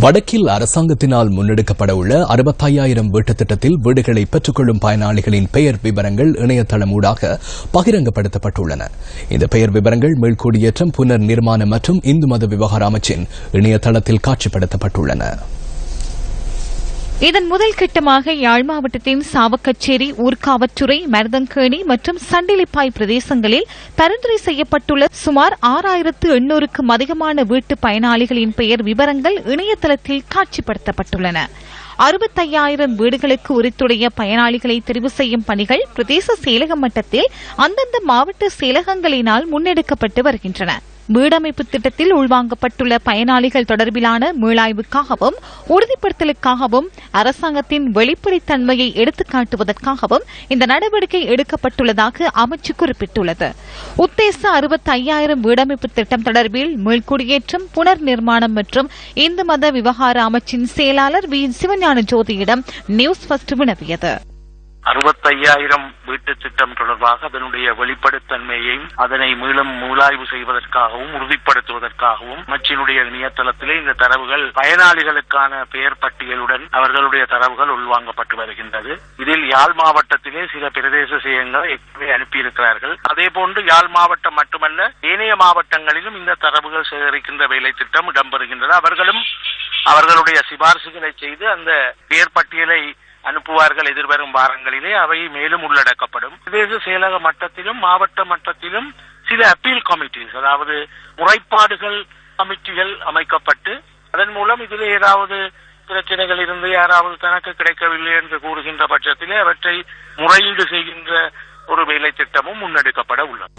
வடக்கில் அரசாங்கத்தினால் முன்னெடுக்கப்பட உள்ள அறுபத்தையாயிரம் வீட்டுத் திட்டத்தில் வீடுகளை பெற்றுக்கொள்ளும் பயனாளிகளின் பெயர் விவரங்கள் இணையதளம் ஊடாக பகிரங்கப்படுத்தப்பட்டுள்ளன. இந்த பெயர் விவரங்கள் மீள்குடியேற்றம் புனர் நிர்மாணம் மற்றும் இந்து மத விவகார அமைச்சின் இணையதளத்தில் காட்சிப்படுத்தப்பட்டுள்ளன. இதன் முதல் கட்டமாக யாழ் மாவட்டத்தின் சாவக்கச்சேரி ஊர்காவற்றுறை மருதங்கேணி மற்றும் சண்டிலிப்பாய் பிரதேசங்களில் பரிந்துரை செய்யப்பட்டுள்ள சுமார் ஆறாயிரத்து எண்ணூறுக்கும் அதிகமான வீட்டு பயனாளிகளின் பெயர் விவரங்கள் இணையதளத்தில் காட்சிப்படுத்தப்பட்டுள்ளன. அறுபத்தையாயிரம் வீடுகளுக்கு உரித்துடைய பயனாளிகளை தெரிவு செய்யும் பணிகள் பிரதேச செயலக மட்டத்தில் அந்தந்த மாவட்ட செயலகங்களினால் முன்னெடுக்கப்பட்டு வருகின்றன. வீடமைப்பு திட்டத்தில் உள்வாங்கப்பட்டுள்ள பயனாளிகள் தொடர்பிலான மீளாய்வுக்காகவும் உறுதிப்படுத்தலுக்காகவும் அரசாங்கத்தின் வெளிப்படைத்தன்மையை எடுத்துக்காட்டுவதற்காகவும் இந்த நடவடிக்கை எடுக்கப்பட்டுள்ளதாக அமைச்சு குறிப்பிட்டுள்ளது. உத்தேச அறுபத்தி ஐயாயிரம் வீடமைப்பு திட்டம் தொடர்பில் மீள்குடியேற்றம் புனர் நிர்மாணம் மற்றும் இந்து மத விவகார அமைச்சின் செயலாளர் வி. சிவஞான ஜோதியிடம் நியூஸ் ஃபர்ஸ்ட் வினவியது. அறுபத்தையாயிரம் வீட்டு திட்டம் தொடர்பாக அதனுடைய வெளிப்படைத்தன்மையையும் அதனை மீளும் மூலாய்வு செய்வதற்காகவும் உறுதிப்படுத்துவதற்காகவும் அமைச்சினுடைய இணையதளத்திலே இந்த தரவுகள் பயனாளிகளுக்கான பெயர் பட்டியலுடன் அவர்களுடைய தரவுகள் உள்வாங்கப்பட்டு வருகின்றது. இதில் யாழ் மாவட்டத்திலே சில பிரதேச செயலங்கள் ஏற்கனவே அனுப்பியிருக்கிறார்கள். அதே போன்று யாழ் மாவட்டம் மட்டுமல்ல ஏனைய மாவட்டங்களிலும் இந்த தரவுகள் சேகரிக்கின்ற வேலை திட்டம் இடம்பெறுகின்றது. அவர்களும் அவர்களுடைய சிபாரிசுகளை செய்து அந்த பெயர் பட்டியலை அனுப்புவார்கள் எதிர்வரும் வாரங்களிலே அவை மேலும் உள்ளடக்கப்படும். பிரதேச செயலக மட்டத்திலும் மாவட்ட மட்டத்திலும் சில அப்பீல் கமிட்டிஸ் அதாவது முறைப்பாடுகள் கமிட்டிகள் அமைக்கப்பட்டு அதன் மூலம் இதில் ஏதாவது பிரச்சனைகள் இருந்து யாராவது தனக்கு கிடைக்கவில்லை என்று கூறுகின்ற பட்சத்திலே அவற்றை முறையீடு செய்கின்ற ஒரு வேலை திட்டமும் முன்னெடுக்கப்பட உள்ளது.